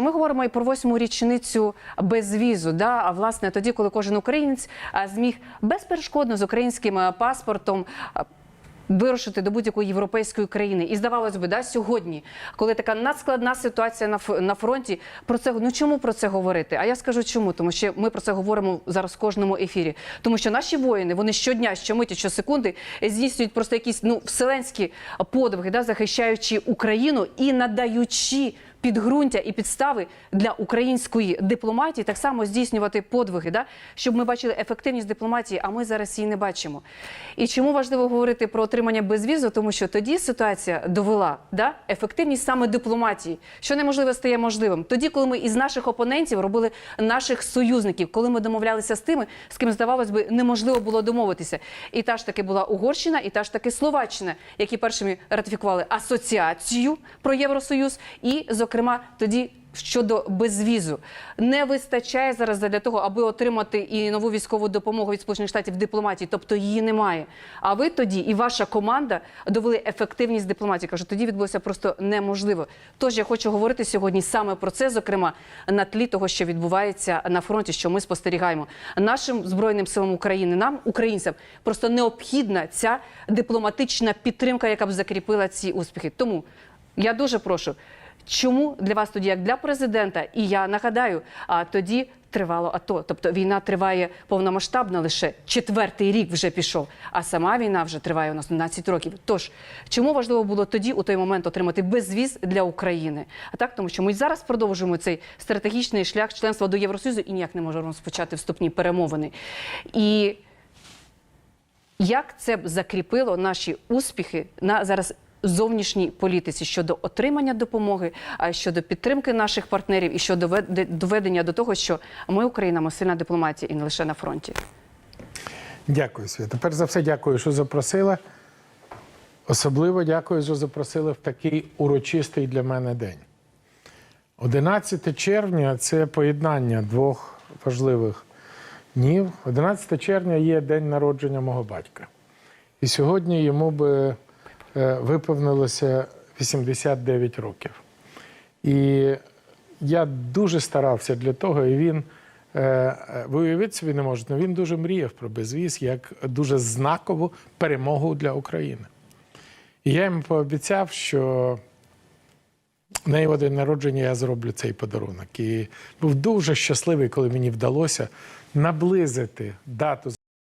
Ми говоримо і про восьму річницю безвізу. Да? А власне тоді, коли кожен українець зміг безперешкодно з українським паспортом. Вирушити до будь-якої європейської країни, і здавалось би, да, сьогодні, коли така надскладна ситуація на на фронті, про це ну чому про це говорити? А я скажу чому, тому що ми про це говоримо зараз в кожному ефірі. Тому що наші воїни вони щодня, щомиті, щосекунди здійснюють просто якісь ну вселенські подвиги, да, захищаючи Україну і надаючи підґрунтя і підстави для української дипломатії так само здійснювати подвиги, да? щоб ми бачили ефективність дипломатії, а ми зараз її не бачимо. І чому важливо говорити про отримання безвізу? Тому що тоді ситуація довела да? ефективність саме дипломатії, що неможливе стає можливим. Тоді, коли ми із наших опонентів робили наших союзників, коли ми домовлялися з тими, з ким здавалось би неможливо було домовитися. І та ж таки була Угорщина, і та ж таки Словаччина, які першими ратифікували асоціацію про Євросоюз, і, зокрема, тоді. Щодо безвізу не вистачає зараз для того, аби отримати і нову військову допомогу від Сполучених Штатів дипломатії, тобто її немає. А ви тоді і ваша команда довели ефективність дипломатії. Кажу, тоді відбулося просто неможливо. Тож я хочу говорити сьогодні саме про це, зокрема на тлі того, що відбувається на фронті, що ми спостерігаємо нашим збройним силам України, нам, українцям, просто необхідна ця дипломатична підтримка, яка б закріпила ці успіхи. Тому я дуже прошу. Чому для вас тоді, як для президента, і я нагадаю, а тоді тривало АТО. Тобто війна триває повномасштабно лише четвертий рік вже пішов, а сама війна вже триває у нас 12 років. Тож чому важливо було тоді у той момент отримати безвіз для України? А так, тому що ми зараз продовжуємо цей стратегічний шлях членства до Євросоюзу і ніяк не можемо розпочати вступні перемовини. І як це б закріпило наші успіхи на зараз зовнішній політиці щодо отримання допомоги, а щодо підтримки наших партнерів і щодо доведення до того, що ми Україна ми сильна дипломатія і не лише на фронті. Дякую, Свята. Перш за все, дякую, що запросила. Особливо дякую, що запросили в такий урочистий для мене день. 11 червня це поєднання двох важливих днів. 11 червня є день народження мого батька. І сьогодні йому би виповнилося 89 років. І я дуже старався для того, і він, е, е, ви уявити собі не можете, але він дуже мріяв про безвіз як дуже знакову перемогу для України. І я йому пообіцяв, що на його день народження я зроблю цей подарунок. І був дуже щасливий, коли мені вдалося наблизити дату